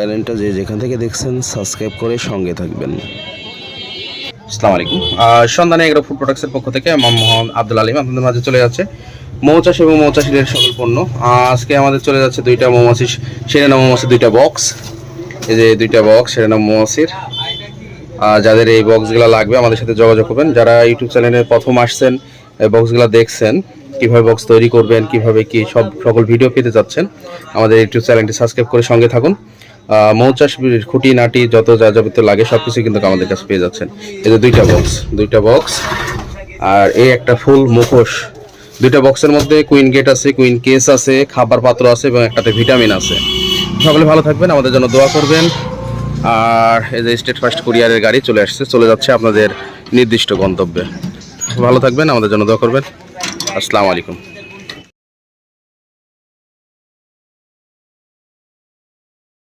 চ্যানেলটা যে যেখান থেকে দেখছেন সাবস্ক্রাইব করে সঙ্গে থাকবেন। আসসালামু আলাইকুম। সন্ধানে এগ্রো ফুড প্রোডাক্টসের পক্ষ থেকে আমার মোহাম্মদ আব্দুল আলিম। আপনাদের মাঝে চলে যাচ্ছে মৌচাষ এবং মৌচাষীদের সকল পণ্য। আজকে আমাদের চলে যাচ্ছে দুইটা মৌমাছি সেরেনা মৌমাছির দুইটা বক্স এই যে দুইটা বক্স সেরেনা মৌমাছির। যাদের এই বক্সগুলো লাগবে আমাদের সাথে যোগাযোগ করবেন। যারা ইউটিউব চ্যানেলে প্রথম আসছেন, এই বক্সগুলো দেখছেন, কীভাবে বক্স তৈরি করবেন, কীভাবে কি সব সকল ভিডিও পেতে যাচ্ছেন আমাদের ইউটিউব চ্যানেলটি সাবস্ক্রাইব করে সঙ্গে থাকুন। মৌচাষ, খুঁটি, নাটি, যত যা যাবতীয় লাগে সব কিছু কিন্তু আমাদের কাছে পেয়ে যাচ্ছেন। এই যে দুইটা বক্স দুইটা বক্স আর এই একটা ফুল মুখোশ। দুইটা বক্সের মধ্যে কুইন গেট আছে কুইন কেস আছে, খাবার পাত্র আছে এবং একটাতে ভিটামিন আছে। সকলে ভালো থাকবেন, আমাদের জন্য দোয়া করবেন। আর এই যে স্টেট ফার্স্ট কুরিয়ারের গাড়ি চলে আসছে, চলে যাচ্ছে আপনাদের নির্দিষ্ট গন্তব্যে। ভালো থাকবেন, আমাদের জন্য দোয়া করবেন। আসসালামু আলাইকুম।